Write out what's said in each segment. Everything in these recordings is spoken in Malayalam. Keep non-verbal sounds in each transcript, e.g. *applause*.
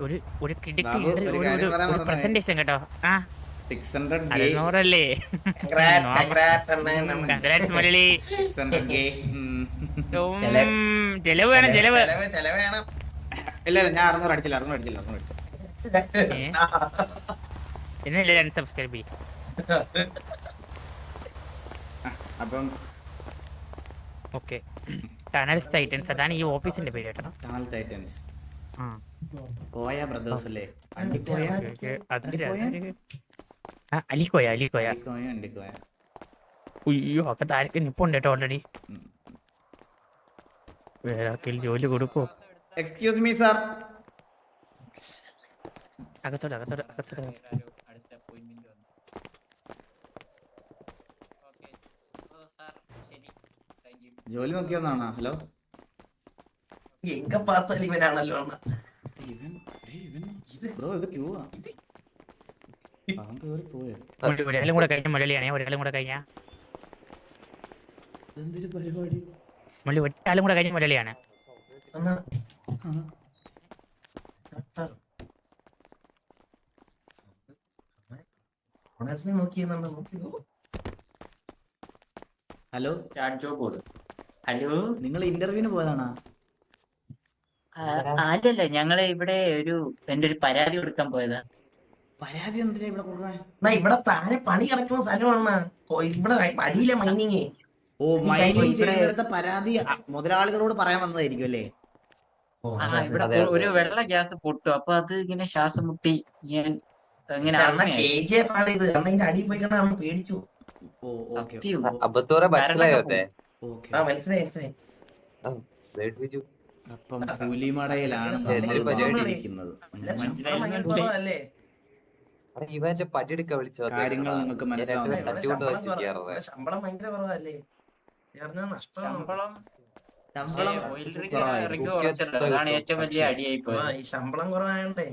ഒരു ഒരു കിടുക്ക്. പ്രസന്റേഷൻ കേട്ടോ. ആ. അറുന്നൂറല്ലേ മുരളി. ചെലവ്. വേണം ചെലവ് ഇല്ല ഞാൻ അറുന്നൂറ് അടിച്ചില്ല അറുന്നൂറ് അടിച്ചില്ല അറുന്നൂറ് അടിച്ചില്ല. ഏ? എന്നല്ലേ രണ്ട് സബ്സ്ക്രൈബ് ചെയ്യും. അപ്പം ഓക്കെ. ടണൽസ് ടൈറ്റൻസ് അതാണ് ഈ ഓഫീസിന്റെ പേര് കേട്ടോ. ടൈറ്റൻസ് കോയ ബ്രദേഴ്സ് അല്ലേ? അലിക്കോയ അലിക്കോയ? കോയ? ഉണ്ട് കോയ? അയ്യോ ഒക്കെ താരക്ക് നിപ്പുണ്ട് കേട്ടോ ഓൾറെഡി ഉം. വേറെ ആർക്കെങ്കിലും ജോലി കൊടുക്കോ. എക്സ്ക്യൂസ് മീ സാർ അകത്തോട്ട് അകത്തോട്ട് അകത്തോട്ട്. ജോലി നോക്കിയെന്നാണോ? ഹലോ എങ്ക പാത്താൽ ഇവനാണല്ലോ അണ്ണ. ഇവൻ ഇവൻ ബ്രോ ഇത് ക്യൂ ആ അവൻ കേറി പോയേ? മുരളി- ഒരാളും കൂടെ കഴിഞ്ഞ മുരളിയാണേ ഒരാളും കൂടെ കഴിഞ്ഞ. എന്തൊരു പരിപാടി? മുള്ളി ഒറ്റാളും കൂടെ കഴിഞ്ഞ മുരളിയാണ് അണ്ണ. ആ, ഓണേഴ്സിനെ നോക്കിയെന്നാണ് നോക്കിയതോ? ഹലോ. ഹലോ. നിങ്ങൾ ഇന്റർവ്യൂവിന് പോയതാണോ? ആ, അല്ലല്ല ഞങ്ങൾ ഇവിടെ ഒരു എന്റെ ഒരു പരാതി കൊടുക്കാൻ പോയതാ. പരാതി എന്തിനാ ഇവിടെ കൊടുക്കണേ? ഇവിടെ താഴെ പണി കിടക്കുന്ന സ്ഥലമാണ്. ഇവിടെ അടിയിലെ മൈനിങ്. ഓ മൈനിങ് ചെയ്യുന്ന പരാതി മുതലാളികളോട് പറയാൻ വന്നതായിരിക്കും അല്ലേ? ആ ഇവിടെ ഒരു- വെള്ള ഗ്യാസ് പൊട്ടു. അപ്പൊ അത് ഇങ്ങനെ ശ്വാസം മുട്ടി ഞാൻ ഇങ്ങനെ അടിയിൽ പോയി പേടിച്ചു. മനസ്സിലായി മനസ്സിലായി ബിജു അപ്പം പുലിമടയിലാണ്? ഇവന്റെ പടിയെടുക്ക വിളിച്ചു കാര്യങ്ങൾ നിങ്ങൾക്ക് മനസ്സിലാവും ശമ്പളം ഭയങ്കര കുറവല്ലേ? ശമ്പളം ശമ്പളം കുറവായോണ്ടേ.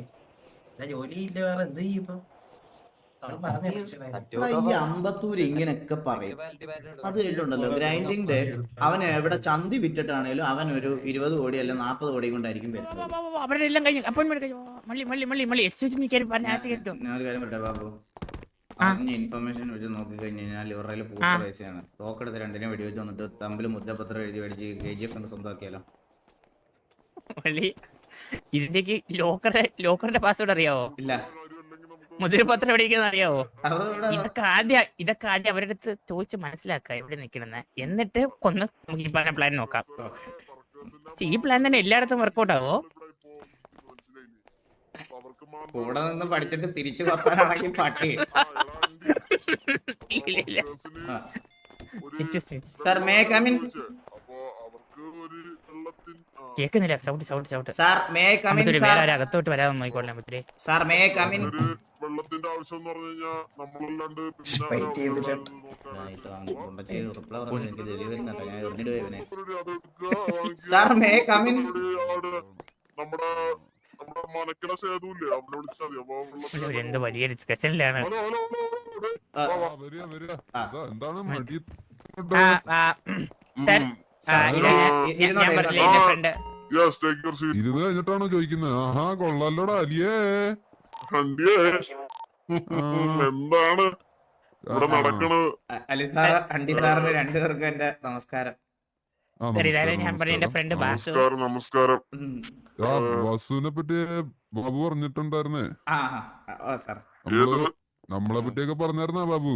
ഇല്ല, ജോലിയില്ല വേറെ എന്ത് ചെയ്യും ഇപ്പൊ അത് പറഞ്ഞേ മനസ്സിലായി എടാ, ഈ അമ്പത്തൂര് ഇങ്ങനെയൊക്കെ പറയും. അത് കേട്ടുണ്ടല്ലോ ഗ്രൈൻഡിങ് ഡേ. അവൻ എവിടെ ചന്തി വിറ്റിട്ടാണേലും അവൻ ഒരു ഇരുപത് കോടി അല്ല നാപ്പത് കോടി കൊണ്ടായിരിക്കും അവരുടെ എല്ലാം കഴിഞ്ഞു. അപ്പോയിന്റ്മെന്റ് കഴിഞ്ഞു. മള്ളി മള്ളി മള്ളി മള്ളി. എക്സ്ക്യൂസ് മീ കയറി പറഞ്ഞ കേട്ടോ ഞാൻ ഒരു കാര്യം പറയട്ടെ ബാബു? ഇൻഫർമേഷൻ വെച്ച് നോക്കി കഴിഞ്ഞാൽ ഇവരുടെ പൂർത്തിയാണ് തോക്കെടുത്ത് രണ്ടിനെ വെടിവെച്ച് വന്നിട്ട് തമ്മിൽ മുദ്രപത്രം എഴുതി മേടിച്ച് കെ ജി എഫ് കൊണ്ട് സ്വന്തമാക്കിയാലോ? ഇതിന്റെ ലോക്കറിന്റെ ലോക്കറിന്റെ പാസ്വേഡ് അറിയാവോ? ഇല്ല. മുദ്രപത്രം എവിടെ ഇരിക്കുന്നത് അറിയാവോ ഇതൊക്കെ ആദ്യം ഇതൊക്കെ ആദ്യം അവരുടെ അടുത്ത് ചോദിച്ച് മനസ്സിലാക്കുക എവിടെ നിൽക്കണെന്ന്. എന്നിട്ട് കൊന്ന് നമുക്ക് ഈ പറഞ്ഞ പ്ലാൻ നോക്കാം. ഈ പ്ലാൻ തന്നെ എല്ലായിടത്തും വർക്കൗട്ട് ആവോ? കൂടെ നിന്ന് പഠിച്ചിട്ട് തിരിച്ചു കൊത്താനാണെങ്കിൽ പട്ടി കേക്കുന്നില്ല. സാർ മേ കമിൻ കേൾക്കുന്നില്ല. Sound sound sound sir may come in sir അകത്തോട്ട് വരാതെ നോക്കിക്കോളാം അമ്പത്തൂര് സാർ മേ കമിൻ വെള്ളത്തിന്റെ ആവശ്യം എന്ന് പറഞ്ഞു കഴിഞ്ഞാൽ നമ്മളല്ലാണ്ട് നമ്മുടെ നമ്മുടെ മനക്കട സേതുല്ലേ അവനെ വിളിച്ചാൽ മതി. അപ്പൊ എന്ത് വലിയ ഡിസ്കഷനിലാണ് എന്താണ് മടി. ഇരുന്ന് കഴിഞ്ഞിട്ടാണോ ചോദിക്കുന്നത് ആഹാ കൊള്ളാലോടാ അലിയേ. വണ്ടിയേ. എന്താണ്? ഇവിടെ. നടക്കണത് അ- അലി സാറ് അണ്ടി സാറിന് രണ്ടുപേർക്കും എന്റെ നമസ്കാരം. ഞാൻ പറഞ്ഞ എന്റെ നമസ്കാരം. ഫ്രണ്ട് ബാസു? നമസ്കാരം നമസ്കാരം. വസുവിനെ പറ്റി ബാബു പറഞ്ഞിട്ടുണ്ടായിരുന്നേ. ആ ആ, ഓ സാർ നമ്മൾ നമ്മളെ പറ്റിയൊക്കെ പറഞ്ഞായിരുന്നാ ബാബു?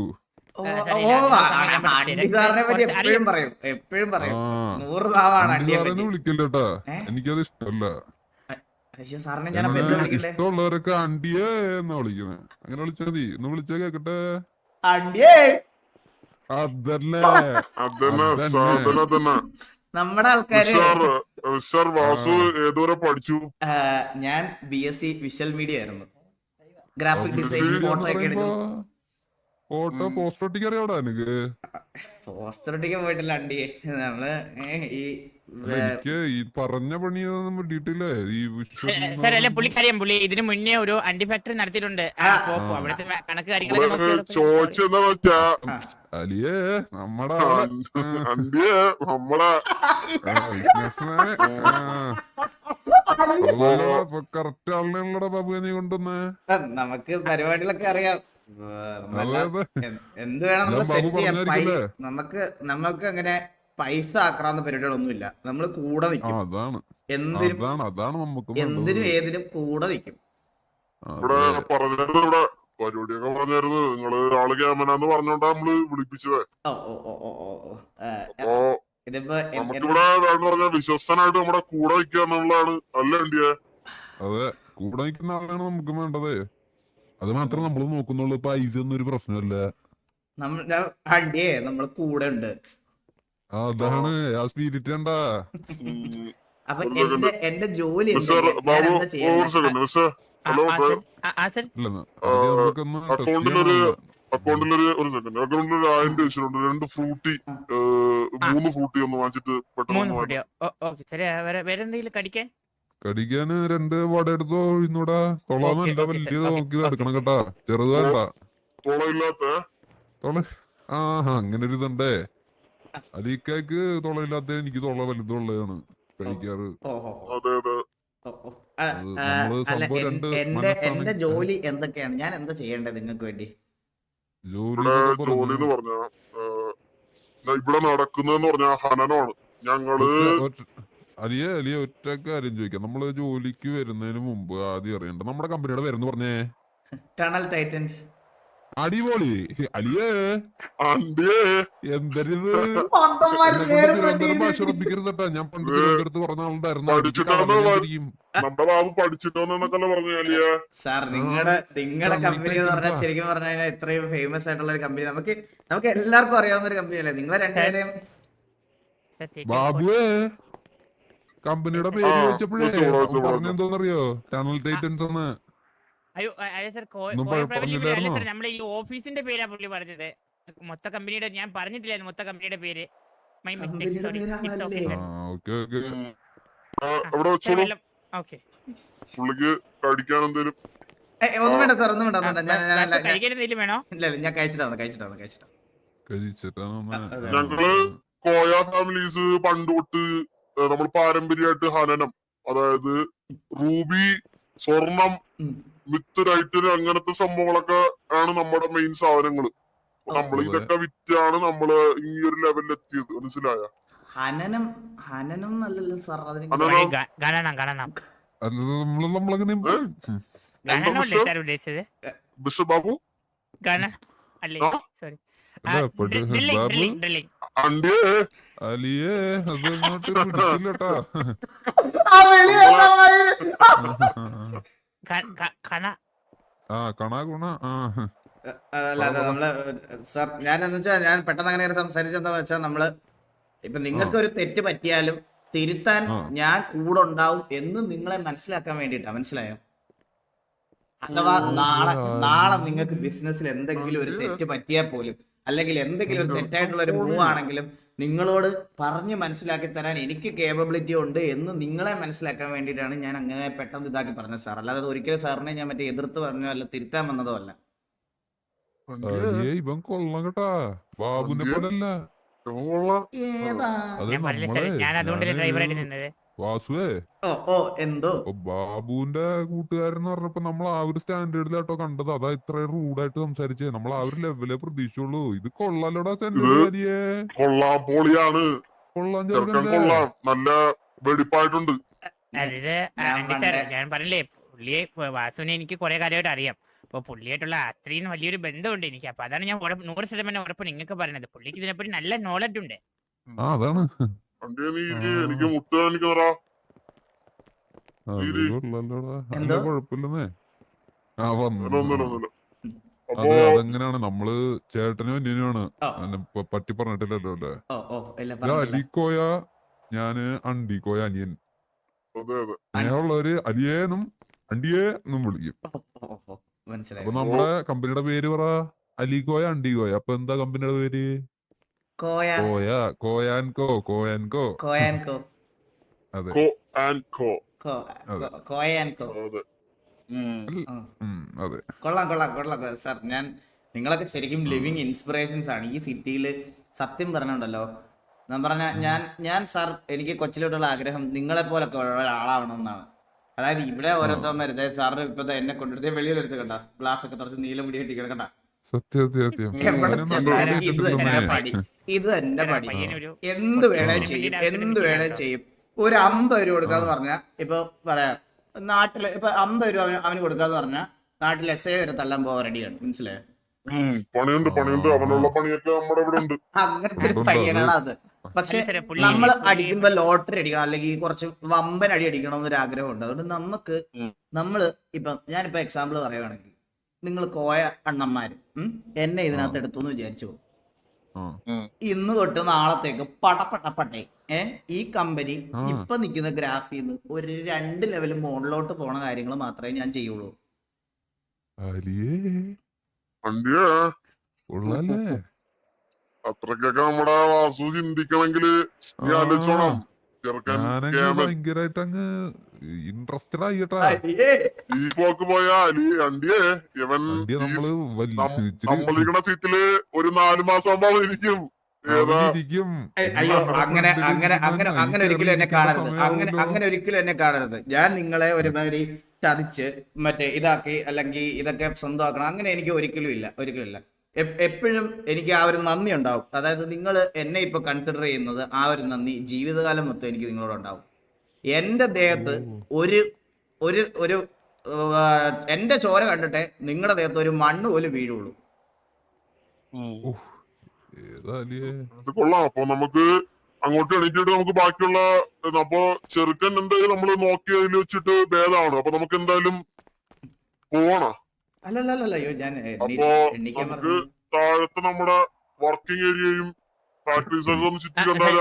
എപ്പോഴും പറയും എപ്പോഴും പറയും. നൂറ് പറ്റി. വിളിക്കില്ലട്ടാ. എനിക്കത് ഇഷ്ടമല്ല സാറിനെ ഞാൻ അപ്പൊ എന്ത് വിളിക്കണ്ടേ ഇഷ്ടമുള്ളവരൊക്കെ അണ്ടിയേ എന്നാ വിളിക്കുന്നത് അങ്ങനെ വിളിച്ചാ മതി. ഒന്ന് വിളിച്ചാ കേക്കട്ടെ? അണ്ടിയേ? അതല്ലേ. അതന്നെ. സാധന തന്നെ നമ്മുടെ ആൾക്കാര് സാർ വാസു ഏതുവരെ പഠിച്ചു? ഞാൻ B S C visual media ആയിരുന്നു. ഗ്രാഫിക് ഡിസൈനിങ് ഫോട്ടോ ഒക്കെ എടുക്കും. ഫോട്ടോ. പോസ്റ്റർ ഒട്ടിക്കറിയാടാ എനിക്ക് പോസ്റ്റർ ഒട്ടിക്കാൻ പോയിട്ടില്ല അണ്ടിയെ. നമ്മൾ ഈ എനിക്ക് ഈ പറഞ്ഞ പണിയൊന്നും ഈ വിഷ്വൽ *laughs* സാർ അല്ലെ പുള്ളിക്കറിയാം പുള്ളി ഇതിനു മുന്നേ ഒരു അണ്ടി ഫാക്ടറി നടത്തിയിട്ടുണ്ട്. അവിടുത്തെ കണക്ക് കാര്യങ്ങളൊക്കെ വെച്ചാ അലിയേ നമ്മടെ അണ്ടിയെ കറക്റ്റ് ആളിനെയുള്ളടാ ബാബു നീ കൊണ്ടുവന്നേ. നമുക്ക് പരിപാടികളൊക്കെ അറിയാം. എന്ത് വേണം നമ്മൾ സെറ്റ് ചെയ്യാം. നമുക്ക് നമുക്ക് അങ്ങനെ പൈസ ആക്രാന്ന പരിപാടികളൊന്നുമില്ല. നമ്മൾ കൂടെ നിൽക്കും അതാണ്. എന്തിനും അതാണ് അതാണ് നമുക്ക് എന്തിനും ഏതിനും കൂടെ നിൽക്കും ഇവിടെ പറഞ്ഞിരുന്നു ഇവിടെ പരിപാടിയൊക്കെ പറഞ്ഞായിരുന്നു നിങ്ങൾ ആൾ ക്യാമനാന്ന് പറഞ്ഞോണ്ടാ നമ്മൾ വിളിപ്പിച്ചത്. ഓ ഓ ഓ ഓ ഓ ഓ. ആ, അപ്പൊ നമുക്കിവിടെ എന്ന് പറഞ്ഞ വിശ്വസ്തനായിട്ട് നമ്മുടെ കൂടെ നിൽക്കുക എന്നുള്ളതാണ്. അല്ല വേണ്ടിയേ അതെ കൂടെ നിൽക്കുന്ന ആളാണ് നമുക്ക് വേണ്ടത്. അത് മാത്രം നമ്മൾ നോക്കുന്നുള്ളൂ. പൈസ ഒന്നും ഒരു പ്രശ്നമല്ല നമ്മ ഞാൻ- ആണ്ടിയേ നമ്മൾ കൂടെ ഉണ്ട്. അതാണ് ആ സ്പിരിറ്റ് കണ്ടാ അപ്പൊ എന്റെ എന്റെ ജോലി ഒരു സെക്കൻഡ് അക്കൗണ്ടിലൊരു- അക്കൗണ്ടിലൊരു ഒരു അക്കൗണ്ടിൽ ഒരു ആയിരം രൂപ വെച്ചിട്ടുണ്ട് രണ്ട് ഫ്രൂട്ടി മൂന്ന് ഫ്രൂട്ടി ഒന്ന് വാങ്ങിച്ചിട്ട് പെട്ടെന്ന് കടിക്കാൻ? കടിക്കാന് രണ്ട് വട എടുത്തോ ഇന്നൂടാ? തൊളാന്നല്ല വലിയത് നോക്കി. എടുക്കണം കേട്ടാ. ചെറുത് വേണ്ട തുളയില്ലാത്ത തൊള ആ അങ്ങനെ ഒരു ഇതുണ്ടേ അലീക്കാക്ക് തൊള്ളയില്ലാത്ത എനിക്ക് തൊള വലുതുള്ളതാണ് കഴിക്കാറ് ഓഹോ അതെ അതെ. അത് എന്റെ എന്റെ ജോലി എന്തൊക്കെയാണ്? ഞാൻ എന്താ ചെയ്യേണ്ടത് നിങ്ങൾക്ക് വേണ്ടി? ജോലി ഇവിടെ ജോലി എന്ന് പറഞ്ഞാ ഇവിടെ നടക്കുന്നതെന്ന് പറഞ്ഞ ഹനനമാണ് ഞങ്ങൾ അലിയ അലിയ ഒറ്റ കാര്യം ചോദിക്കാം. നമ്മൾ ജോലിക്ക് വരുന്നതിന് മുമ്പ് ആദ്യം അറിയണ്ട. നമ്മുടെ കമ്പനിയുടെ പേരെന്ന് പറഞ്ഞേ? ടണൽ ടൈറ്റൻസ് അടിപൊളി. അലിയേ. എന്തരിത്? പന്തന്മാര് എന്നെ പേര് കൊണ്ട് തിരുവനന്തപുരം ഭാഷ പെട്ടിരുന്നിട്ട്. ഉറപ്പിക്കരുതട്ടാ ഞാൻ പണ്ട് തിരുവനന്തപുരത്ത് പറഞ്ഞ ആളുണ്ടായിരുന്നു. സാർ നിങ്ങളുടെ നിങ്ങളുടെ കമ്പനി എന്ന് പറഞ്ഞാൽ ശരിക്കും പറഞ്ഞു കഴിഞ്ഞാൽ ഇത്രയും ഫേമസ് ആയിട്ടുള്ള ഒരു കമ്പനി നമുക്ക് നമുക്ക് എല്ലാവർക്കും അറിയാവുന്ന ഒരു കമ്പനി അല്ലേ? നിങ്ങളെ രണ്ടുപേരെയും ബാബുവേ. കമ്പനിയുടെ പേര് ചോദിച്ചപ്പോഴേ. പറഞ്ഞെന്തോന്നറിയോ ടണൽ ടൈറ്റൻസ് എന്ന്. അയ്യോ സാർ അല്ല ഈ ഓഫീസിന്റെ പേരാ പുള്ളി പറഞ്ഞത്. മൊത്ത കമ്പനിയുടെ ഞാൻ പറഞ്ഞിട്ടില്ലായിരുന്നു മൊത്ത കമ്പനിയുടെ പേര്. മൈ മിസ്റ്റേക്ക് സോറി വെച്ചോളൂ ഓക്കെ. പുള്ളിക്ക് കഴിക്കാൻ എന്തേലും ഒന്നും വേണ്ട സാർ ഒന്നും വേണ്ട ഒന്നും വേണോ? ഇല്ല ഇല്ല ഞാൻ കഴിച്ചിട്ടാണ് കഴിച്ചിട്ടാണ് കഴിച്ചിട്ടാണ് കഴിച്ചിട്ടാണ് അതെ. ഞങ്ങൾ കോയ ഫാമിലീസ് പണ്ട് തൊട്ട് നമ്മൾ പാരമ്പര്യമായിട്ട് ഹനനം അതായത് റൂബി സ്വർണം ഉം. വിത്ത് റൈറ്റിന് അങ്ങനത്തെ സംഭവങ്ങളൊക്കെ ആണ് നമ്മുടെ മെയിൻ സാധനങ്ങൾ. നമ്മൾ. ഇതൊക്കെ വിറ്റാണ് നമ്മൾ ഈ ഒരു ലെവലിൽ എത്തിയത്. മനസ്സിലായ? ഹനനം ഹനനം എന്നല്ലല്ലോ സാർ അതിന് ഗണനം ഗണനം. നമ്മൾ നമ്മളങ്ങനെ ബിഷപ്പ് ബാബു? ഗണ അല്ലേ? സോറി അലിയേ അത് ഇങ്ങോട്ട് *laughs* പിടിക്കില്ലട്ടാ. *laughs* ആ, കണ. ആ നമ്മൾ സാർ ഞാൻ എന്ന് വെച്ചാൽ ഞാൻ പെട്ടെന്ന് അങ്ങനെ സംസാരിച്ചെന്താ വെച്ചാൽ നമ്മൾ ഇപ്പൊ നിങ്ങൾക്ക് ഒരു തെറ്റ് പറ്റിയാലും തിരുത്താൻ ഞാൻ കൂടെ ഉണ്ടാവും എന്ന് നിങ്ങളെ മനസ്സിലാക്കാൻ വേണ്ടിട്ടാ മനസ്സിലായോ? അഥവാ നാളെ നാളെ നിങ്ങൾക്ക് ബിസിനസ്സിൽ എന്തെങ്കിലും ഒരു തെറ്റ് പറ്റിയാൽ പോലും അല്ലെങ്കിൽ എന്തെങ്കിലും ഒരു തെറ്റായിട്ടുള്ള ഒരു മൂവ് ആണെങ്കിലും നിങ്ങളോട് പറഞ്ഞ് മനസ്സിലാക്കി തരാൻ എനിക്ക് കേപ്പബിലിറ്റി ഉണ്ട് എന്ന് നിങ്ങളെ മനസ്സിലാക്കാൻ വേണ്ടിയിട്ടാണ് ഞാൻ അങ്ങനെ പെട്ടെന്ന് ഇതാക്കി പറഞ്ഞത് സാർ അല്ലാതെ ഒരിക്കലും സാറിനെ ഞാൻ മറ്റേ എതിർത്ത് പറഞ്ഞോ അല്ല തിരുത്താൻ വന്നതോ അല്ല. ഇവൻ കൊള്ളാം കേട്ടാ. ബാബുനെ? പോലല്ല. ഏതാ? ഞാൻ അതുകൊണ്ടല്ലേ ഡ്രൈവറായിട്ട് നിന്നത്? വാസുവേ. ഓ ഓ എന്തോ? ബാബുവിന്റെ കൂട്ടുകാരൻ എന്ന് പറഞ്ഞപ്പോ നമ്മൾ ആ ഒരു സ്റ്റാൻഡേർഡിലാട്ടോ കണ്ടത്. അതാ ഇത്രയും റൂഡായിട്ട് സംസാരിച്ചേ. നമ്മൾ ആ ഒരു ലെവലേ പ്രതീക്ഷയുള്ളൂ ഇത് കൊള്ളാലോടാ കൊള്ളാം പൊളിയാണ്. കൊള്ളാൻ ചെറുക്കൻ കൊള്ളാം. നല്ല വെടിപ്പായിട്ടുണ്ട്. അതായത് ഞാൻ പറഞ്ഞില്ലേ പുള്ളിയെ വാസുവിനെ എനിക്ക് കുറെ കാര്യമായിട്ട് അറിയാം. അപ്പൊ പുള്ളിയായിട്ടുള്ള അത്രയും വലിയൊരു ബന്ധമുണ്ട് എനിക്ക്. അപ്പൊ അതാണ് ഞാൻ നൂറ് ശതമാനം ഉറപ്പ് നിങ്ങൾക്ക് പറയുന്നത് പുള്ളിക്ക് ഇതിനെപ്പറ്റി നല്ല നോളജ് ഉണ്ട്. ആ അതാണ്. നീ. എനിക്ക് മുട്ട അതെങ്ങനെയാണ്? നമ്മൾ ചേട്ടനും അന്യനുമാണ്. പറ്റി പറഞ്ഞിട്ടില്ലല്ലോ അല്ലേ? ഓ ഓ ഇല്ല പറഞ്ഞില്ല അലിക്കോയ ഞാൻ അണ്ടിക്കോയ അനിയൻ. സ്നേഹമുള്ളവര് അലിയേന്നും അണ്ടിയേ എന്നും വിളിക്കും അപ്പൊ നമ്മുടെ കമ്പനിയുടെ പേര് പറ. അലിക്കോയ അണ്ടിക്കോയ അപ്പൊ എന്താ കമ്പനിയുടെ പേര്? കോയ കോയ കോയാൻകോ കോയാൻകോ കോയാൻ കോ അതെ കോ ആൻഡ് കോ കോ അതെ. കോ- കോയാൻ കോ അതെ. ആ. അതെ കൊള്ളാം കൊള്ളാം കൊള്ളാം. സാർ ഞാൻ നിങ്ങളൊക്കെ ശരിക്കും ലിവിങ് ഇൻസ്പിറേഷൻസ് ആണ്. ഈ സിറ്റിയിൽ സത്യം പറഞ്ഞുണ്ടല്ലോ. ഞാൻ പറഞ്ഞ ഞാൻ ഞാൻ സാർ എനിക്ക് കൊച്ചിലോട്ടുള്ള ആഗ്രഹം നിങ്ങളെ പോലൊക്കെ ഒരാളാവണം എന്നാണ് അതായത് ഇവിടെ ഓരോരുത്തന്മാർ സാറിന് ഇപ്പൊ എന്നെ കൊണ്ടുവരുത്തേ വെളിയിലെടുത്ത് കണ്ട. ഗ്ലാസ് ഒക്കെ തുറച്ച് നീല മുടി കെട്ടി കിടക്കണ്ട. സത്യം ഇത് തന്നെ പടി എന്ത് വേണേ ചെയ്യും. എന്ത് വേണേ ചെയ്യും. ഒരു അമ്പത് രൂപ കൊടുക്കാന്ന് പറഞ്ഞാൽ ഇപ്പൊ പറയാം നാട്ടിൽ ഇപ്പൊ അമ്പത് രൂപ അവന് കൊടുക്കാന്ന് പറഞ്ഞാൽ നാട്ടിൽ എസ് ഐ വരെ തല്ലാൻ പോവാൻ റെഡിയാണ് മനസ്സിലായോ? പണിയുണ്ട് പണിയുണ്ട്. അവനുള്ള പണിയൊക്കെ നമ്മുടെ ഇവിടെ ഉണ്ട്. അങ്ങനത്തെ ഒരു പയ്യനാണ് അത് പക്ഷെ നമ്മൾ അടിക്കുമ്പോ ലോട്ടറി അടിക്കണം അല്ലെങ്കിൽ കുറച്ച് വമ്പൻ അടി അടിക്കണം എന്നൊരു ആഗ്രഹമുണ്ട് അതുകൊണ്ട് നമുക്ക്. നമ്മൾ ഇപ്പൊ ഞാനിപ്പോ എക്സാമ്പിൾ പറയുകയാണെങ്കിൽ നിങ്ങൾ കോയ അണ്ണന്മാര് ഉം, എന്നെ ഇതിനകത്ത് എടുത്തു എന്ന് വിചാരിച്ചു? ഇന്ന് തൊട്ട് നാളത്തേക്ക് പടപടപടേ ഏ? ഈ കമ്പനി. ഇപ്പൊ നിൽക്കുന്ന ഗ്രാഫിൽ നിന്ന് ഒരു രണ്ട് ലെവൽ മുകളിലോട്ട് പോണ കാര്യങ്ങൾ മാത്രമേ ഞാൻ ചെയ്യുള്ളൂ. അത്രക്കൊക്കെ നമ്മുടെ വാസു ചിന്തിക്കണമെങ്കിൽ കേമൻ ഭയങ്കരമായിട്ട് അങ്ങ് ഇൻട്രസ്റ്റഡ് ആയിട്ടാ. ഈ പോക്ക് പോയ അലി അണ്ടിയെ. ഇവൻ നമ്മളിരിക്കണ സീറ്റിൽ ഒരു നാല് മാസം ആവുമ്പോ ഇരിക്കും അയ്യോ അങ്ങനെ അങ്ങനെ അങ്ങനെ അങ്ങനെ ഒരിക്കലും എന്നെ കാണരുത്. അങ്ങനെ അങ്ങനെ ഒരിക്കലും എന്നെ കാണരുത്. ഞാൻ നിങ്ങളെ ഒരുമാതിരി ചതിച്ച് മറ്റേ ഇതാക്കി അല്ലെങ്കിൽ ഇതൊക്കെ സ്വന്തമാക്കണം. അങ്ങനെ എനിക്ക് ഒരിക്കലും ഇല്ല ഒരിക്കലും ഇല്ല. എപ്പോഴും എനിക്ക് ആ ഒരു നന്ദി ഉണ്ടാവും. അതായത് നിങ്ങൾ എന്നെ ഇപ്പൊ കൺസിഡർ ചെയ്യുന്നത് ആ ഒരു നന്ദി. ജീവിതകാലം മൊത്തം എനിക്ക് നിങ്ങളോട് ഉണ്ടാവും. എന്റെ ദേഹത്ത് ഒരു ഒരു ഒരു എന്റെ ചോര കണ്ടിട്ട് നിങ്ങളുടെ ദേഹത്ത് ഒരു മണ്ണ് പോലും വീഴുള്ളൂ. കൊള്ളാം. അപ്പൊ നമുക്ക് അങ്ങോട്ട് എണീറ്റിട്ട് നമുക്ക് ബാക്കിയുള്ള അപ്പൊ ചെറുക്കൻ എന്തായാലും നമ്മൾ നോക്കി അതിൽ വെച്ചിട്ട് ഭേദമാണ്. അപ്പൊ നമുക്ക് എന്തായാലും പോവണ? അല്ലല്ലോ അയ്യോ ഞാൻ അപ്പൊ നമുക്ക് താഴത്തെ നമ്മുടെ വർക്കിംഗ് ഏരിയയും ഫാക്ടറീസ് ഒക്കെ ഒന്ന് ചുറ്റി കണ്ടാൽ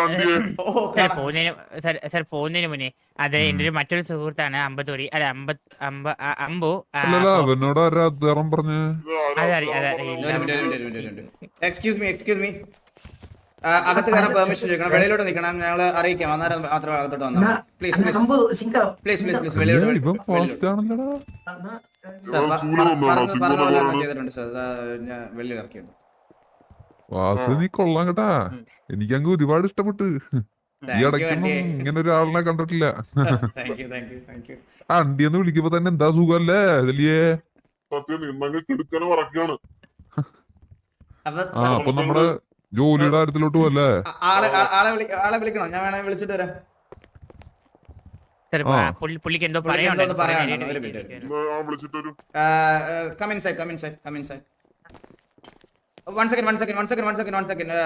സാർ പോകുന്നതിന് സാർ സാർ പോകുന്നതിന് മുന്നേ. അത് എന്റെ ഒരു മറ്റൊരു സുഹൃത്താണ് അമ്പത്തോടി അല്ല അമ്പത് അമ്പ ആ, അമ്പു ആ, അല്ലല്ല അപ്പൊ- അവനോട് ആരാ അദ്ദേഹം പറഞ്ഞേ. എക്സ്ക്യൂസ് മീ എക്സ്ക്യൂസ് മീ അകത്ത് കയറാൻ പെർമിഷൻ ചോദിക്കണം. വെളിയിലോട്ട് നിൽക്കണം. ഞങ്ങൾ അറിയിക്കാം. അന്നേരം മാത്രം അകത്തോട്ട് വന്നാൽ please please please please please അയ്യോ, വെളിയിലോട്ട് ഇവൻ വെളിയിലോട്ട്. ഫാസ്റ്റ് ആണല്ലടാ. സർ, പ- ഞാൻ ചെയ്തിട്ടുണ്ട് സർ. ഞാൻ വെളിയിൽ ഇറക്കിയിട്ടുണ്ട്. വാസു നീ കൊള്ളാം കേട്ടാ. എനിക്കങ്ങ് ഒരുപാട് ഇഷ്ടപ്പെട്ടു. ഈ Thank ഇടയ്ക്കൊന്നും ഇങ്ങനെ ഒരാളിനെ കണ്ടിട്ടില്ല. ആ അണ്ടിയെന്ന് വിളിക്കുമ്പോ തന്നെ എന്താ സുഖല്ലേ? ഇതിലേ ആ അപ്പൊ നമ്മുടെ ജോലിയുടെ കാര്യത്തിലോട്ട് പോവല്ലേ? ആളെ ആളെ വിളി വിളിക്കണോ? ഞാൻ വേണമെങ്കിൽ വിളിച്ചിട്ട് വരാം. പുള്ളിക്ക് എന്തോ പറയാനുണ്ട്. Come in side come in side come in side one second one second one second one second one second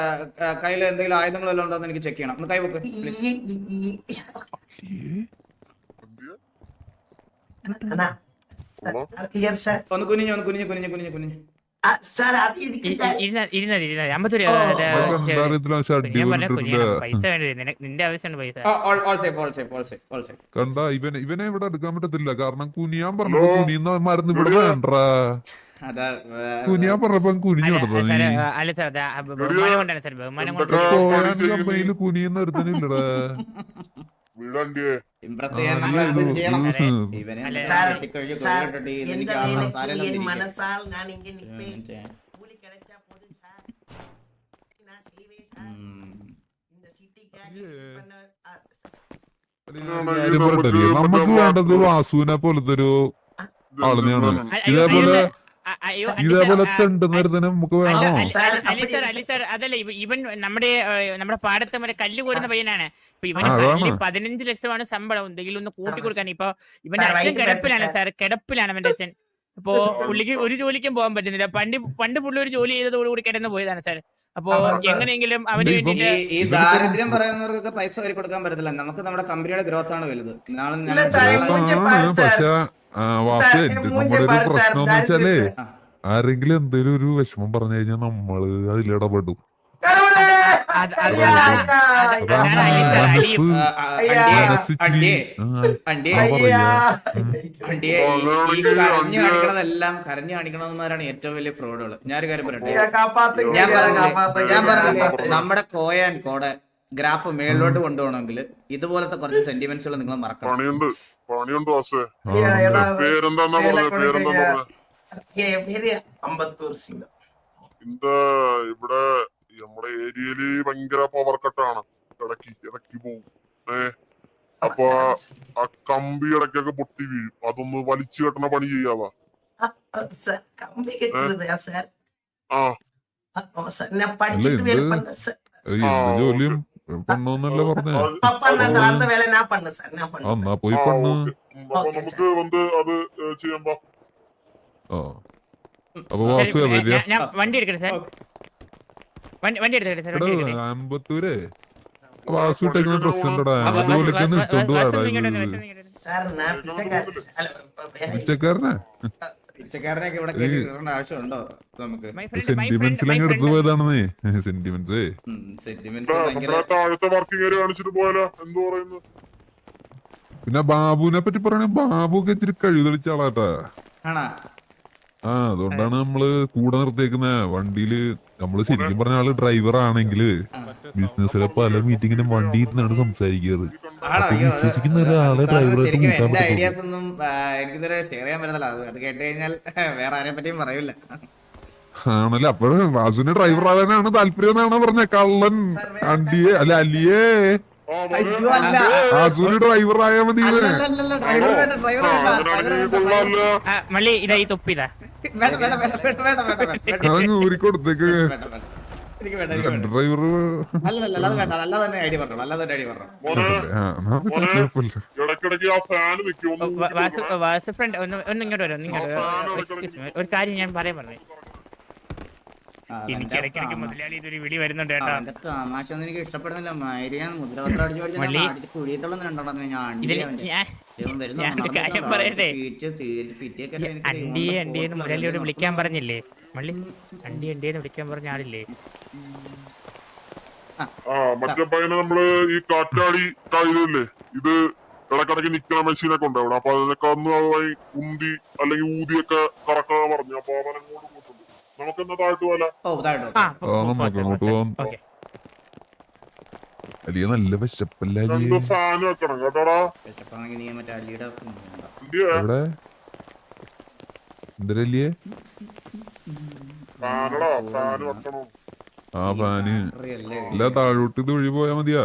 കയ്യിൽ എന്തെങ്കിലും ആയുധങ്ങൾ എല്ലാം ഉണ്ടോ എന്ന് എനിക്ക് ചെക്ക് ചെയ്യണം. ഒന്ന് കൈ വെക്ക്. ഒന്ന് കുനിഞ്ഞു ഒന്ന് കുനിഞ്ഞു കുനിഞ്ഞു കുനിഞ്ഞു കുനിഞ്ഞു. കണ്ടാ ഇവനെ ഇവനെ ഇവിടെ എടുക്കാൻ പറ്റത്തില്ല. കാരണം കുനിയാൻ പറഞ്ഞു. കുനിയുന്ന മരുന്ന് ഇവിടെ? വേണ്ട കുനിയാ പറഞ്ഞപ്പോ കുനിഞ്ഞു അല്ല സാർ ബഹുമാനം കൊണ്ടാണ് ഒരുത്തനില്ലടാ. നമുക്ക് വേണ്ടത് വാസുവിനെ പോലത്തെ ഒരു ആളിനെയാണ്. ഇതേപോലെ അതല്ല ഇവൻ നമ്മുടെ നമ്മുടെ പാടത്ത് മറ്റേ കല്ല് കോരുന്ന പയ്യനാണ്. ഇപ്പൊ ഇവന്. പതിനഞ്ച് ലക്ഷമാണ് ശമ്പളം. എന്തെങ്കിലും ഒന്ന് കൂട്ടി കൊടുക്കാൻ. ഇപ്പൊ ഇവന്റെ അച്ഛൻ കിടപ്പിലാണ് സാർ. സാർ കിടപ്പിലാണ് അവന്റെ അച്ഛൻ. ഇപ്പൊ പുള്ളിക്ക് ഒരു ജോലിക്കും പോകാൻ പറ്റുന്നില്ല. പണ്ട് പണ്ട് പുള്ളി ഒരു ജോലി ചെയ്തതോടുകൂടി കിടന്നു പോയതാണ് സാർ അപ്പൊ. എങ്ങനെയെങ്കിലും അവന് ഈ ദാരിദ്ര്യം പറയുന്നവർക്കൊക്കെ പൈസ വരി കൊടുക്കാൻ പറ്റത്തില്ല നമുക്ക് നമ്മുടെ കമ്പനിയുടെ ഗ്രോത്ത് ആണ് വലുത്. പക്ഷെ നമ്മുടെ ഒരു പ്രശ്നം എന്ന് വെച്ചാലേ ആരെങ്കിലും എന്തെങ്കിലും ഒരു വിഷമം പറഞ്ഞു കഴിഞ്ഞാൽ നമ്മൾ അതിൽ ഇടപെടും കരഞ്ഞു കരഞ്ഞു കാണിക്കണമെന്നാണ് ഏറ്റവും വലിയ ഫ്രോഡുകൾ ഞാനൊരു കാര്യം പറയട്ടെ ഞാൻ പറഞ്ഞു ഞാൻ പറഞ്ഞു നമ്മുടെ കോയ ആൻഡ് കോട ഗ്രാഫ് മേളിലോട്ട് കൊണ്ടുപോകണമെങ്കിൽ ഇതുപോലത്തെ കുറച്ച് സെന്റിമെന്റ്സുകൾ നിങ്ങൾ മറക്കണം പണിയുണ്ട് പണിയുണ്ട് ഇവിടെ നമ്മുടെ ഏരിയയിൽ ഭയങ്കര പവർ കട്ടാണ് ഇടയ്ക്ക് ഇടയ്ക്ക് പോവും. ഏ? അപ്പൊ ആ കമ്പി ഇടയ്ക്കൊക്കെ പൊട്ടി വീഴും. അതൊന്ന് വലിച്ചു കെട്ടണ പണി ചെയ്യാതാ ആ വണ്ടി എടുക്കണേ സാർ? വണ്ടി ഡ്രസ് *laughs* പിന്നെ ബാബുവിനെ പറ്റി പറയണേ ബാബു ഒക്കെ ഇച്ചിരി കഴിതെളിച്ച ആളാട്ടാ. ആ അതുകൊണ്ടാണ് നമ്മൾ കൂടെ നിർത്തിയേക്കുന്നേ. വണ്ടിയിൽ നമ്മൾ ശരിക്കും പറഞ്ഞ ആൾ ഡ്രൈവർ ആണെങ്കിൽ ബിസിനസ്സിലെ പല മീറ്റിങ്ങിനും വണ്ടി ഇരുന്നാണ് സംസാരിക്കാറ്. വിശ്വസിക്കുന്ന ഒരാളെ ഡ്രൈവറായിട്ട് കൂട്ടാൻ ഐഡിയാസ് ഒന്നും എനിക്കിതുവരെ ഷെയർ ചെയ്യാൻ പറ്റത്തില്ല. അത് കേട്ട് കഴിഞ്ഞാൽ വേറെ ആരെ പറ്റിയും പറയില്ല ആണല്ലേ? അപ്പോഴ് വാസുവിന് ഡ്രൈവർ ആവാനാണ് താല്പര്യം എന്നാണ് പറഞ്ഞ? കള്ളൻ അണ്ടിയെ അല്ല അലിയേ. വാസുവിന് ഡ്രൈവർ ആയാ മതി മള്ളി ഇതായി തൊപ്പിതാ. ഫ്രണ്ട് ഇങ്ങോട്ട് വരും ഒരു കാര്യം ഞാൻ പറയാൻ പറഞ്ഞു. എനിക്ക് ഇടയ്ക്കിടയ്ക്ക് മുതലാളി ഇതൊരു വിളി വരുന്നുണ്ട് കേട്ടോ. എനിക്ക് ഇഷ്ടപ്പെടുന്നില്ല. മുദ്രപത്രം അടിച്ചു ഞാൻ ഞാനൊരു മുരളിയോട് വിളിക്കാൻ പറഞ്ഞില്ലേ? മള്ളി അണ്ടി അണ്ടിയെന്ന് വിളിക്കാൻ പറഞ്ഞ ആളില്ലേ? ആ മറ്റേ പയ്യനെ നമ്മൾ ഈ കാറ്റാടി കായില്ലേ ഇത് ഇടക്കിടക്ക് നിക്കണ മെഷീനെ കൊണ്ടാവണം അപ്പൊ അതിനൊക്കെ ഒന്ന് അതുമായി ഉന്തി അല്ലെങ്കിൽ ഊതിയൊക്കെ കറക്കാൻ പറഞ്ഞു. അപ്പൊ അവനെ കൊണ്ട് കൂട്ടുണ്ട് നമുക്ക് എന്നാ താഴ്ത്തു പോലെ അലിയ നല്ല വിശപ്പല്ല സാധനം ആ ഫാന്. അല്ല താഴോട്ട് ഇത് വഴി പോയാ മതിയാ?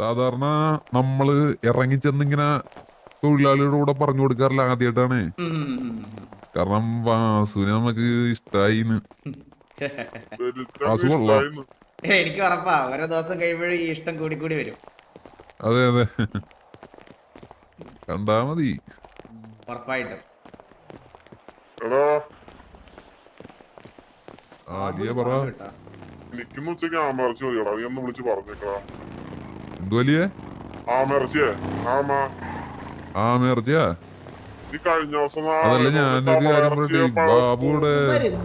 സാധാരണ നമ്മൾ ഇറങ്ങിച്ചെന്നിങ്ങനെ തൊഴിലാളിയുടെ കൂടെ പറഞ്ഞു കൊടുക്കാറില്ല ആദ്യമായിട്ടാണ്. കാരണം വാസുവിനെ നമുക്ക് ഇഷ്ടായിന്ന്. എനിക്ക് ഉറപ്പാ. ഓരോ ദിവസം കഴിയുമ്പോഴും ഈ ഇഷ്ടം കൂടി കൂടി വരും. അതെ അതെ. കണ്ടാ മതി. ഉറപ്പായിട്ടും. എനിക്കൊന്നും നീ ആമ. നീ ഞാൻ ബാബുടെ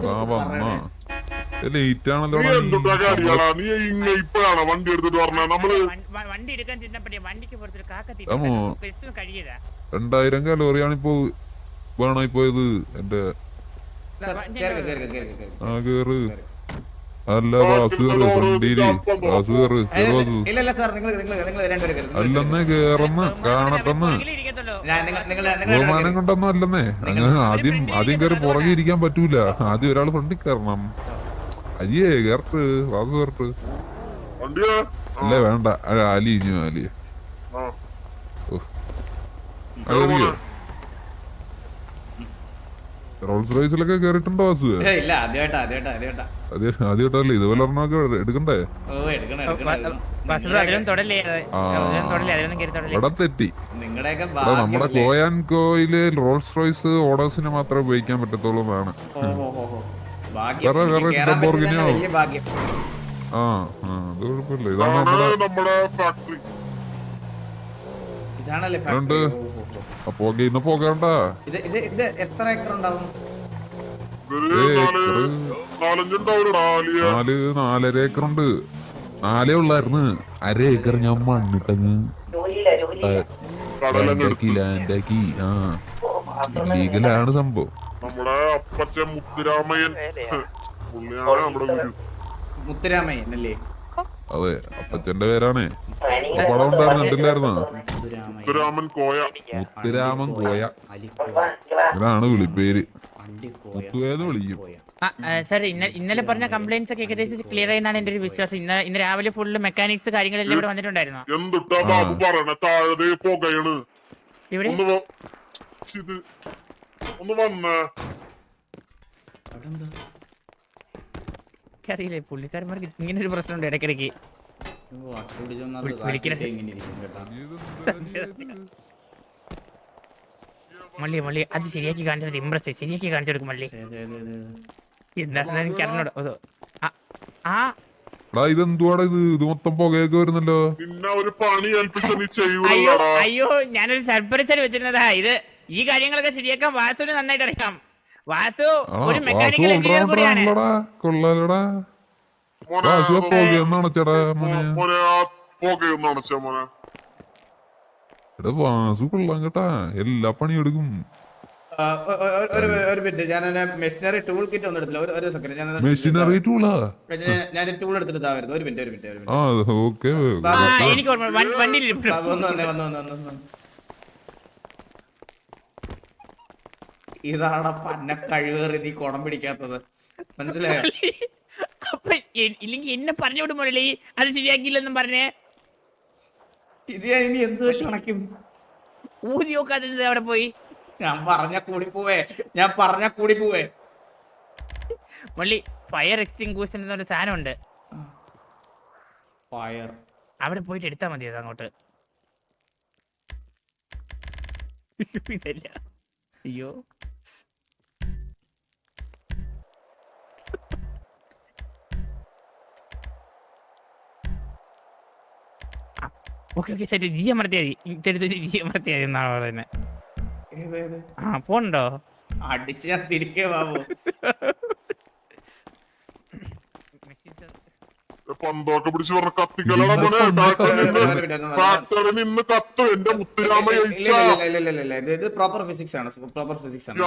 ആ വന്നാ ലേറ്റ് ആണല്ലോ നീ എന്തുട്ടാ കാര്യാടാ നീ ഇങ്ങ ഇപ്പഴാണ് വണ്ടി എടുത്തിട്ട് പറഞ്ഞ നമ്മൾ വണ്ടി എടുക്കാൻ ചെന്നപ്പോഴേ വണ്ടിക്ക് പുറത്തൊരു കാക്ക കഴിയതാ രണ്ടായിരം കലോറിയാണ് ഇപ്പോ വേണായി പോയത് എന്റെ. ആ കേറ്. അല്ല വാസു കേറ് വണ്ടിയിൽ. വാസു കേറ് അല്ലെന്ന് കേറന്ന് കാണട്ടെന്ന്. ഞാൻ നിങ്ങൾ നിങ്ങൾ നിങ്ങൾ ബഹുമാനം കൊണ്ടെന്ന് അല്ലെന്നേ. ആദ്യം ആദ്യം കയറി പുറകെ ഇരിക്കാൻ പറ്റൂല. ആദ്യം ഒരാൾ ഫ്രണ്ടിൽ കയറണം. അലിയെ കേറട്ട് വാസു കേറട്ട് വേണ്ട. അലി ഇഞ്ഞു അലി റോൾസ് റോയ്സിലൊക്കെ കേറിട്ടുണ്ടോ വാസു? ആദ്യമായിട്ടല്ലേ? ഇതുപോലെ ഒരെണ്ണമൊക്കെ എടുക്കണ്ടേ? നമ്മുടെ കോയാൻ കോയിൽ റോൾസ് റോയ്സ് ഓർഡേഴ്സിന് മാത്രമേ ഉപയോഗിക്കാൻ പറ്റത്തുള്ളൂ എന്നാണ്. വേറെ വേറെ ലംബോർഗിനിയോ നമ്മുടെ ഫാക്ടറി നാലര ഏക്കർ ഉണ്ട് നാലേ ഉള്ളായിരുന്നു. അര ഏക്കർ ഞാൻ മണ്ണിട്ടങ്ങ്. ാണ് സംഭവം. നമ്മുടെ അപ്പച്ചൻ മുത്തുരാമയ്യൻ. *laughs* പുള്ളിയാണ് നമ്മുടെ ഗുരു മുത്തുരാമയ്യൻ അല്ലേ? അതെ അപ്പച്ചന്റെ പേരാണേ. പടം ഉണ്ടായിരുന്നില്ലായിരുന്നോ മുത്തുരാമൻ കോയ. മുത്തുരാമൻ കോയ. ഇതാണ് വിളിപ്പേര്. മുത്തുവേന്ന് വിളിക്കും. കോയ. സാർ ഇന്നലെ ഇന്നലെ പറഞ്ഞ കംപ്ലൈന്റ്സ് ഒക്കെ ഏകദേശം ക്ലിയർ ആയെന്നാണ് എന്റെ ഒരു വിശ്വാസം. ഇന്ന് ഇന്ന് രാവിലെ ഫുള്ള് മെക്കാനിക്സ് കാര്യങ്ങളെല്ലാം ഇവിടെ വന്നിട്ടുണ്ടായിരുന്നു? എന്തുട്ടാ ബാബു പറയണ? താഴെ പുകയാണ്. ഇവിടെ ഒന്ന് വ- ഒന്ന് വന്നേ. അറിയില്ലേ പുള്ളിക്കാരന്മാർക്ക് ഇങ്ങനെ ഒരു പ്രശ്നമുണ്ട് ഇടയ്ക്കിടയ്ക്ക്. മള്ളി മള്ളി അത് ശരിയാക്കി കാണിച്ചത് ഇമ്പ്രസ് ശരിയാക്കി കാണിച്ചു കൊടുക്കും മള്ളി എന്താണെന്ന് എനിക്ക് അറിഞ്ഞൂടാ. ആ, ഇതെന്തുവാടാ ഇത്? ഇത് മൊത്തം പുകയൊക്കെ വരുന്നല്ലോ. നിന്നെ ഒരു പണി ഏൽപ്പിച്ച നീ അയ്യോ ചെയ്യൂലടാ. അയ്യോ ഞാനൊരു സർപ്രൈസ് വെച്ചിരുന്നതാ. ഇത് ഈ കാര്യങ്ങളൊക്കെ ശരിയാക്കാൻ വാസുവിന് നന്നായിട്ട് അറിയാം. വാസു ഒരു മെക്കാനിക്കൽ എഞ്ചിനീയർ കൂടിയാണ്. കൊള്ളാലടാ. മോനെ വാസു പുകയെന്നാണ് ചേടാ മോനെ? മോനെ ആ പുകയൊന്നും അണച്ചാ മോനെ? എടാ വാസു കൊള്ളാൻ കേട്ടാ. എല്ലാ ഒ- ഒ- ഒരു മിനിറ്റ്. ഞാൻ മെഷീനറി ടൂൾ കിറ്റ് ഒന്നും എടുത്തില്ല. ഒരു സെക്കൻഡ് ഞാൻ മെഷീനറി ടൂളാ ഞാൻ- ടൂൾ എടുത്തിട്ട് ഒരു മിനിറ്റ് ഒരു മിനിറ്റ് ഒരു ആ മിനിറ്റ് ഓക്കെ. ആ എനിക്ക് ഓർമ്മ വണ്ടി- വണ്ടിയിൽ വന്നു വന്നു വന്നു വന്നു വന്ന് വന്ന് വന്ന് വന്ന്. ഇതാണ് പന്ന കഴിവേറി നീ കുടം പിടിക്കാത്തത്? മനസ്സിലായോ? അപ്പൊ എ- ഇല്ലെങ്കിൽ എന്നെ പറഞ്ഞു വിടും മുരളി. അത് ശരിയാക്കിയില്ലെന്നും പറഞ്ഞേ. ഇത് ഞാൻ ഇനി എന്ത് വെച്ച് ഉണക്കും ഊതി നോക്കാതെ അവിടെ പോയി. ഞാൻ പറഞ്ഞ കൂടി പോവേ. ഞാൻ പറഞ്ഞ കൂടി പോവേ. മള്ളി ഫയർ എക്സ്റ്റിംഗ്വിഷൻ എന്നൊരു സാധനം ഉണ്ട് ഫയർ അവിടെ പോയിട്ട് എടുത്താ മതി അത് അങ്ങോട്ട്. *laughs* അയ്യോ. ഓക്കെ ഓക്കെ ശരി. ജി അമർത്തിയാ മതി ഇതെടുത്ത് ജി അമർത്തിയാ മതി എന്നാണ് പറയുന്നത് ആ പോണ്ടോ? അടിച്ച് ഞാൻ തിരികെ ബാബു പന്തൊക്കെ പിടിച്ച് പറഞ്ഞ കത്തിക്കലടാ മോനെ. ഇതിന്റെ ഫാക്ടറി നിന്ന്. കത്ത് എന്റെ മുത്തുരാമ. ഇത് പ്രോപ്പർ ഫിസിക്സ് ആണ്. പ്രോപ്പർ ഫിസിക്സ് ആണ്.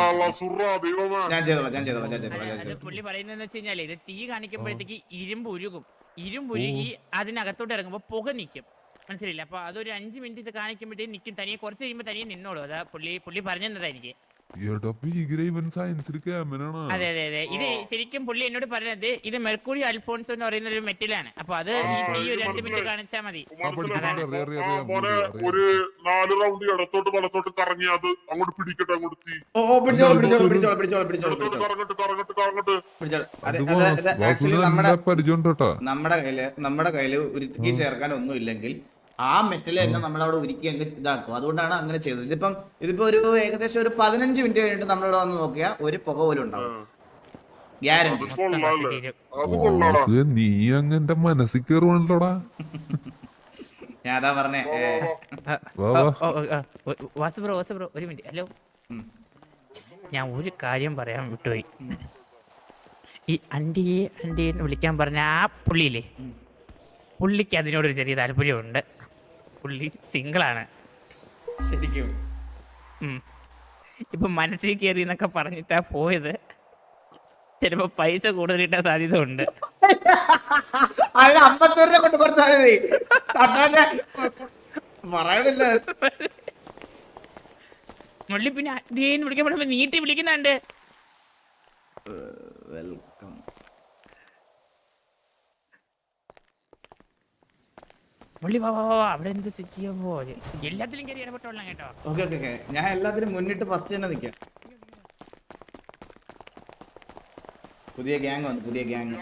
ഞാൻ ചെയ്തോളാം ഞാൻ ചെയ്തോളാം ഞാൻ ചെയ്തോളാം പുള്ളി പറയുന്നത് വെച്ച് കഴിഞ്ഞാൽ ഇത് തീ കാണിക്കുമ്പോഴത്തേക്ക് ഇരുമ്പ് ഉരുകും. ഇരുമ്പ് ഉരുകി അതിനകത്തോട്ട് ഇറങ്ങുമ്പോ പുക നിൽക്കും മനസ്സിലായില്ല? അപ്പൊ അതൊരു അഞ്ച് മിനിറ്റ് ഇത് കാണിക്കുമ്പോഴത്തേക്ക് നിൽക്കും തനിയെ കുറച്ച് കഴിയുമ്പോൾ തനിയെ നിന്നോളൂ. അതാ പുള്ളി പുള്ളി എനിക്ക്. ഇവൻ സയൻസിൽ ക്യാമനാണ്. അതെ അതെ അതെ. ഇത് ശരിക്കും പുള്ളി എന്നോട് പറഞ്ഞത് ഇത് മെർക്കുറി അൽഫോൺസ് എന്ന് പറയുന്ന ഒരു മെറ്റലാണ്. അപ്പൊ അത് ഈ ഒരു രണ്ട് മിനിറ്റ് കാണിച്ചാ മതി. മോനെ. ഒരു നാല് റൗണ്ട് ഇടത്തോട്ട് വലത്തോട്ട് കറങ്ങി അത് അങ്ങോട്ട് പിടിക്കട്ടെ അങ്ങോട്ട് തീ. ഓ ഓ പിടിച്ചോളൂ പിടിച്ചോളൂ പിടിച്ചോളൂ പിടിച്ചോളൂ പിടിച്ചോളൂ ഇടത്തോട്ട് പിടിച്ചോളൂ. കറങ്ങട്ട് കറങ്ങട്ട് കറങ്ങട്ട്. പിടിച്ചോളൂ. അതെ അത് അതെ വാസു- അതെ ആക്ച്വലി നമ്മുടെ കയ്യിൽ നമ്മുടെ കയ്യിൽ ഉരുക്കി ചേർക്കാൻ ഒന്നും ഇല്ലെങ്കിൽ ആ മെറ്റൽ തന്നെ നമ്മളവിടെ ഒരുക്കി അങ്ങ് ഇതാക്കും. അതുകൊണ്ടാണ് അങ്ങനെ ചെയ്തത്. ഇതിപ്പം ഇതിപ്പോ ഒരു ഏകദേശം ഒരു പതിനഞ്ച് മിനിറ്റ് കഴിഞ്ഞിട്ട് നമ്മളിവിടെ വന്ന് നോക്കിയാൽ ഒരു പുക പോലും ഉണ്ടാവും. ഗ്യാരണ്ടി നീ അങ്ങ് മനസ്സിൽ കയറുവാണല്ലോടാ ഞാൻ അതാ പറഞ്ഞേ ഏ, ആ, വാ, ഓ, വാ. ഓ, ഓ, ആ, ഒ- വാസു ബ്രോ ബ്രോ ഒരു മിനിറ്റ്. ഹലോ. ഞാൻ ഒരു കാര്യം പറയാൻ വിട്ടുപോയി. ഈ അണ്ടിയെ അണ്ടിയെന്ന് വിളിക്കാൻ പറഞ്ഞ ആ പുള്ളിയില്ലേ. പുള്ളിക്ക് അതിനോടൊരു ചെറിയ താല്പര്യമുണ്ട്. പുള്ളി സിംഗിളാണ്. ശരിക്കും. ഇപ്പൊ മനസ്സിൽ കയറി എന്നൊക്കെ പറഞ്ഞിട്ടാ പോയത്. ചിലപ്പോ പൈസ കൂടുതൽ കിട്ടാൻ സാധ്യത ഉണ്ട് അല്ല അമ്പത്തൂർ രൂപ കൊണ്ട് കൊടുത്താൽ മതി. അണ്ണാന്റെ പറയണില്ല. മുള്ളി പിന്നെ വിളിക്കാൻ നീട്ടി വിളിക്കുന്നുണ്ട്. വെൽക്കം. മുള്ളി വാ വാ വാ, വാ അവിടെ എന്ത് സെറ്റ് ചെയ്യാൻ പോലെ എല്ലാത്തിലും കയറി ഇടപെട്ടോളാം കേട്ടോ. Okay okay okay. ഞാൻ എല്ലാത്തിനും മുന്നിട്ട് ഫസ്റ്റ് തന്നെ നിൽക്കാം പുതിയ ഗ്യാങ് വന്നു പുതിയ ഗ്യാങ്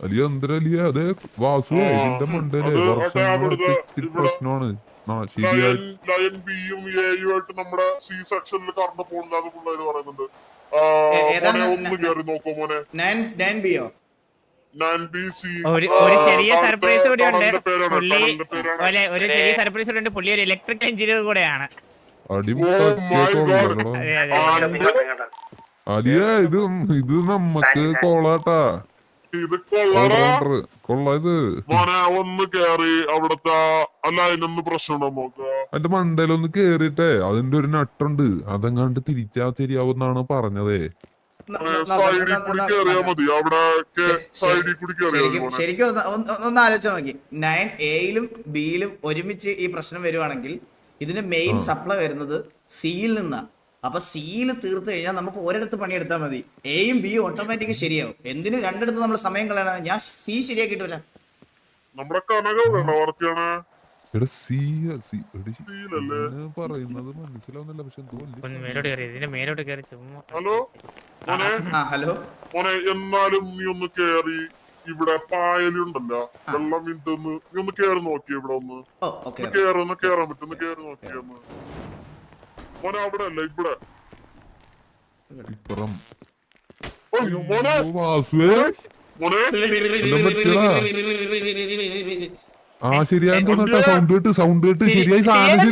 അലിയ എന്തരലിയ അതെ വാസു ഇതിന്റെ മണ്ടയിലെ അത് അവിടെ ഇത്തിരി ഇവിടെ- പ്രശ്നമാണ്. ആ ലയൻ ശരിയായി. ലയൻ ബിയും എയും ആയിട്ട് നമ്മുടെ സി സെക്ഷനിൽ കറണ്ട് പോകുന്നത് പിള്ളേര് പറയുന്നുണ്ട്. ഒന്ന് നോക്കോ മോനെ. നയൻ നയൻ ബിയോ ഒരു ഒരു ചെറിയ സർപ്രൈസ് കൂടി ഉണ്ട്. പുള്ളി ടണലിന്റെ ഒരു ചെറിയ സർപ്രൈസ് കൂടി ഉണ്ട്. പുള്ളി ഒരു ഇലക്ട്രിക്കൽ എഞ്ചിനീയർ കൂടെയാണ്. Oh അലിയ ഇത് ഇത് നമ്മക്ക് കോളാട്ടാ ഇത് കൊള്ളാടാ. ഓൾറൗണ്ടർ കൊള്ള ഇത്. മോനെ ഒന്ന് കേറി അവിടത്തെ അല്ല അതിനൊന്ന് പ്രശ്നമുണ്ടോ നോക്ക. അതിന്റെ മണ്ടയിലൊന്ന് കേറിട്ടെ അതിന്റെ ഒരു നട്ടുണ്ട്. അതെങ്ങാണ്ട് തിരിച്ചാ ശരിയാവുന്നാണ് പറഞ്ഞതേ. സൈഡിൽ കൂടി കേറിയാ മതി. അവിടെ ശരി, സൈഡിൽ കൂടി കേറിയാ ശരിക്കും ഒന്ന് ആലോചിച്ച് നോക്കി. നയൻ എയിലും ബിയിലും ഒരുമിച്ച് ഈ പ്രശ്നം വരുവാണെങ്കിൽ ഇതിന് മെയിൻ സപ്ലൈ വരുന്നത് സിയിൽ നിന്നാണ് അപ്പൊ സിയിൽ തീർത്തു കഴിഞ്ഞാൽ നമുക്ക് ഒരിടത്ത് പണിയെടുത്താൽ മതി. എയും ബിയും ഓട്ടോമാറ്റിക് ശരിയാവും. എന്തിന് രണ്ടിടത്ത് നമ്മൾ സമയം കളയണം? ഞാൻ സി നമ്മുടെ കനകം വേണ്ട വർക്കാണ് എടാ സി സി എടി, പറയുന്നത് മനസ്സിലാവുന്നില്ല പക്ഷെ എന്തോ വലിയ ഒന്ന് മേലോട്ട് കയറി ഇതിന്റെ മേലോട്ട് കയറി ചുമ്മാ ഹലോ? ഹലോ? മോനെ എന്നാലും നീ ഒന്ന് കേറി. ഇവിടെ പായലുണ്ടല്ലോ വെള്ളം മിനിറ്റൊന്ന് നീ ഒന്ന് കേറി നോക്കിയേ ഇവിടെ ഒന്ന്. ഓ ഓക്കെ ഒന്ന് കേറി ഒന്ന് കേറാൻ പറ്റും ഒന്ന് കേറി നോക്കിയൊന്ന് മോനെ അവിടെ അല്ല ഇവിടെ? ഇപ്പുറം. മോനെ! മോനെ? *laughs* *laughs* ആ ശരിയാന്ന് തോന്നട്ടാ സൗണ്ട് കേട്ട് സൗണ്ട് കേട്ട് ശരിയായി സാധനം ശരി